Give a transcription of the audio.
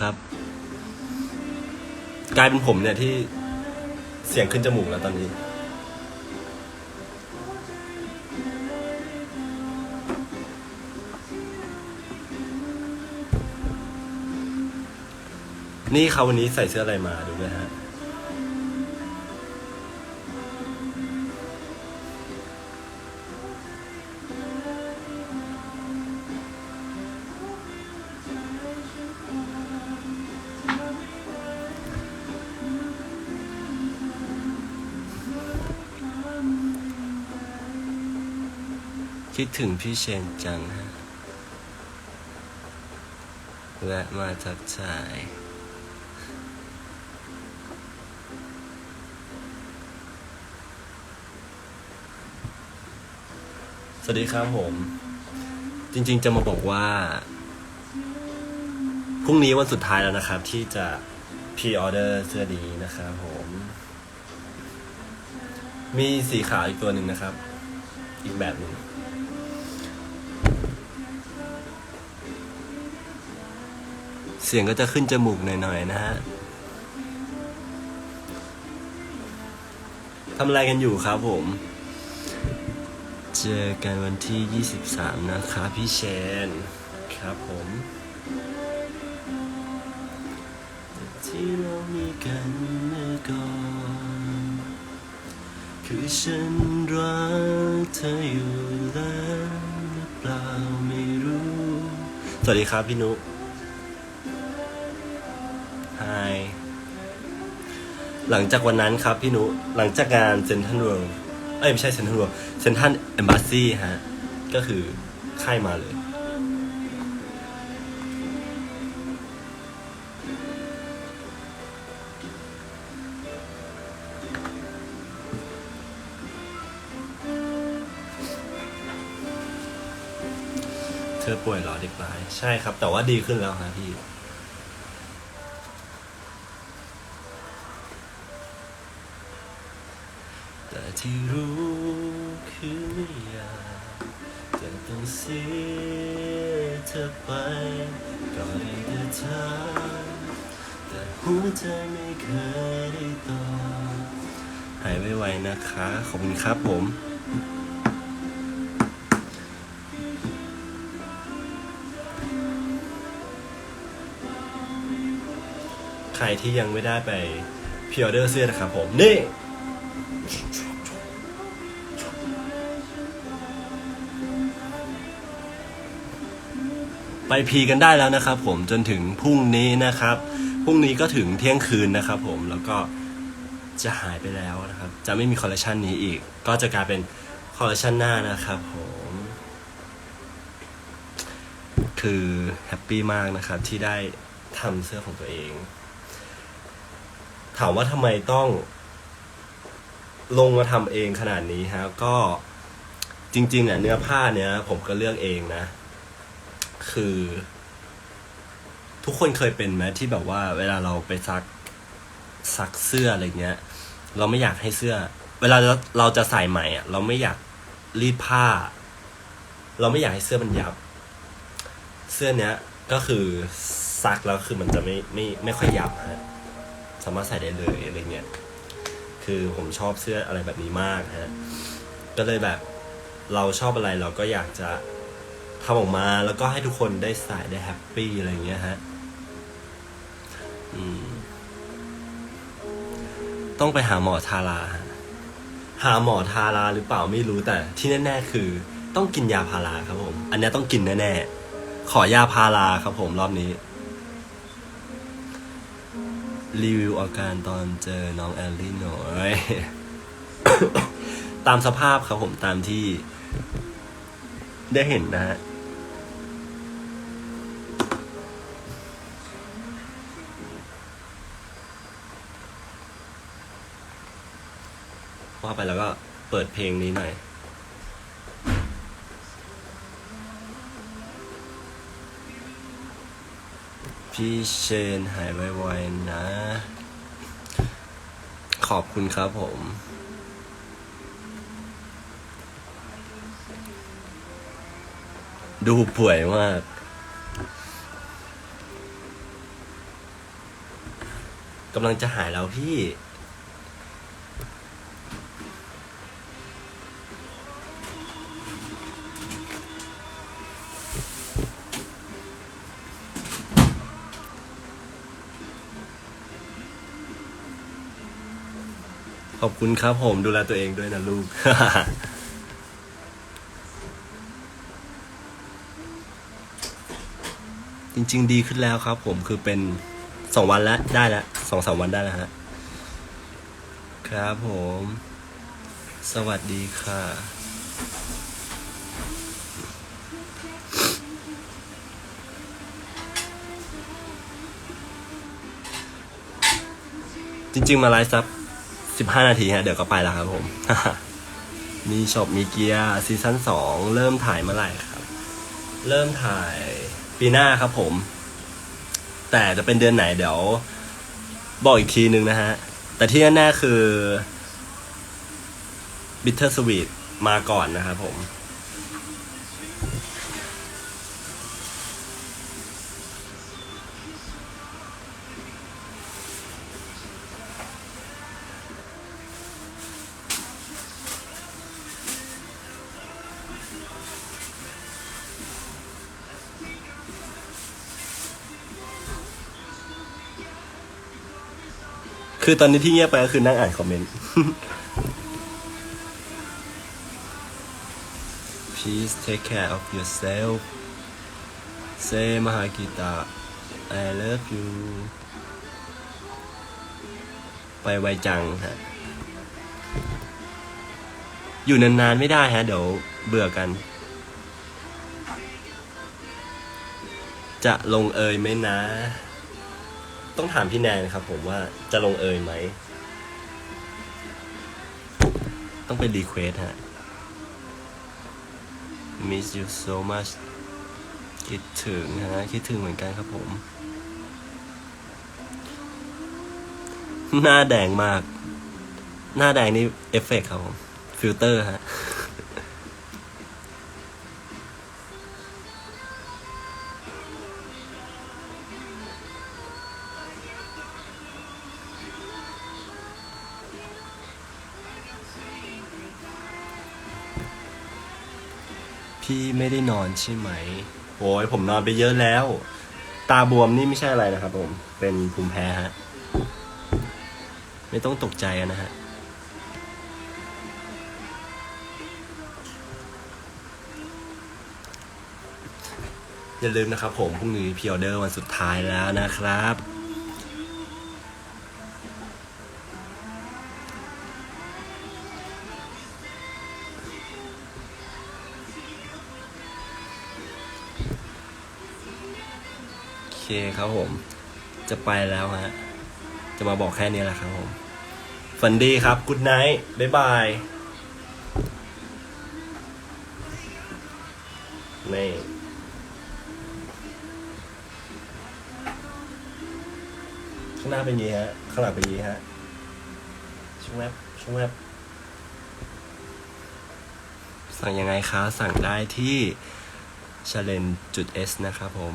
ครับ กลายเป็นผมเนี่ยที่เสียงขึ้นจมูกแล้วตอนนี้ นี่เขาวันนี้ใส่เสื้ออะไรมาดูด้วยฮะ คิดถึงพี่เชนจังฮะแวะมาทักทายสวัสดีครับผม จริง ๆ จะมาบอกว่าพรุ่งนี้วันสุดท้ายแล้วนะครับ ที่จะพ r ออเดอร์เสื้อนี้นะครับผม มีสีขาวอีกตัวหนึ่งนะครับ อีกแบบหนึ่ง เสียงก็จะขึ้นจมูกหน่อยๆนะฮะทำอะไรกันอยู่ครับผม เจอกันวันที่ 23 นะครับพี่เชน ครับผมที่เรามีกันเมื่อก่อน คือฉันรักเธออยู่แล้วหรือเปล่าไม่รู้ สวัสดีครับพี่นุ ไฮหลังจากวันนั้นครับพี่นุหลังจากงานเซนทันเวิลด์เอ้ยไม่ใช่เซนทันเวิลด์เซนทันเอมบ s ซีฮะ ก็คือค่ายมาเลย เธอป่วยเหรอเด็กหลาย ใช่ครับ แต่ว่าดีขึ้นแล้วฮะพี่ ที่รู้คือไม่อยากจะต้องเสียเธอไปก็ได้แต่ถามแต่หัวใจไม่เคยได้ตอบหายไวๆนะคะ ขอบคุณครับผมใครที่ยังไม่ได้ไปพ r ออเดอร์เสื้อนะครับผม นี่ ไปพีกันได้แล้วนะครับ ผมจนถึงพรุ่งนี้นะครับพรุ่งนี้ก็ถึงเที่ยงคืนนะครับ ผมแล้วก็จะหายไปแล้วนะครับ จะไม่มีคอลเลคชันนี้อีก ก็จะกลายเป็นคอลเลคชันหน้านะครับผมคือแฮปปี้มากนะครับที่ได้ทำเสื้อของตัวเอง ถามว่าทำไมต้อง ลงมาทำเองขนาดนี้ฮะก็จริงๆอะเนื้อผ้าเนี้ยผมก็เลือกเองนะ คือ ทุกคนเคยเป็นไหมที่แบบว่า เวลาเราไปซักซักเสื้ออะไรเงี้ย เราไม่อยากให้เสื้อ เวลาเราเราจะใส่ใหม่อะ เราไม่อยากรีดผ้า เราไม่อยากให้เสื้อมันยับ เสื้อเนี้ย ก็คือซักแล้วคือมันจะไม่ไม่ไม่ค่อยยับฮะสามารถใส่ได้เลยอะไรเงี้ยคือผมชอบเสื้ออะไรแบบนี้มากฮะก็เลยแบบเราชอบอะไรเราก็อยากจะ ทำออกมาแล้วก็ให้ทุกคนได้ใส่ได้แฮปปี้อะไรเงี้ยฮะต้องไปหาหมอทาราหาหมอทาราหรือเปล่าไม่รู้แต่ที่แน่ ๆ คือ ต้องกินยาพาราครับผม อันนี้ต้องกินแน่ๆขอยาพาราครับผมรอบนี้ รีวิวอาการตอนเจอน้องแอลลี่หน่อย ตามสภาพครับผมตามที่ ได้เห็นนะฮะว่าไปแล้วก็เปิดเพลงนี้หน่อยพี่เชนหายไวๆนะ ขอบคุณครับผม ดูป่วยมาก กำลังจะหายแล้วพี่ ขอบคุณครับผมดูแลตัวเองด้วยนะลูก จริง ๆ ดีขึ้นแล้วครับ ผมคือเป็นสองวันแล้วได้แล้วสองสามวันได้แล้วฮะครับผม สวัสดีค่ะ จริง ๆ มาไลฟ์สักสิบห้านาทีฮะเดี๋ยวก็ไปแล้วครับผม มีช็อปมีเกียร์ซีซั่นสองเริ่มถ่ายเมื่อไหร่ครับ เริ่มถ่าย ปีหน้าครับผม แต่จะเป็นเดือนไหนเดี๋ยว บอกอีกทีนึงนะฮะ แต่ที่แน่ๆคือ Bitter Sweet มาก่อนนะครับผม คือตอนนี้ที่เงียบไปก็คือนั่งอ่านคอมเมนต์ Please take care of yourself Say มหากิตา I love you ไปไวจังฮะ อยู่นานๆไม่ได้ฮะ เดี๋ยวเบื่อกัน จะลงเอยไหมนะ ต้องถามพี่แนนครับผมว่าจะลงเอยไหม ต้องเป็นรีเควสฮะ miss you so much คิดถึงฮะ คิดถึงเหมือนกันครับผม หน้าแดงมาก หน้าแดงนี่เอฟเฟกต์ครับผม ฟิลเตอร์ฮะ พี่ไม่ได้นอนใช่ไหม โอ้ยผมนอนไปเยอะแล้ว ตาบวมนี่ไม่ใช่อะไรนะครับผม เป็นภูมิแพ้ฮะ ไม่ต้องตกใจนะฮะ อย่าลืมนะครับผม พรุ่งนี้พิออเดอร์วันสุดท้ายแล้วนะครับ เคครับผม จะไปแล้วฮะ จะมาบอกแค่นี้แหละครับผมฝันดีครับกุดไนท์บ๊ายบายนี่ข้างหน้าเป็นยางงี้ฮะ ข้างหลังเป็นยางงี้ฮะช่วงแวบช่วงแวบสั่งยังไงคะ สั่งได้ที่ challenge จุด s นะครับผม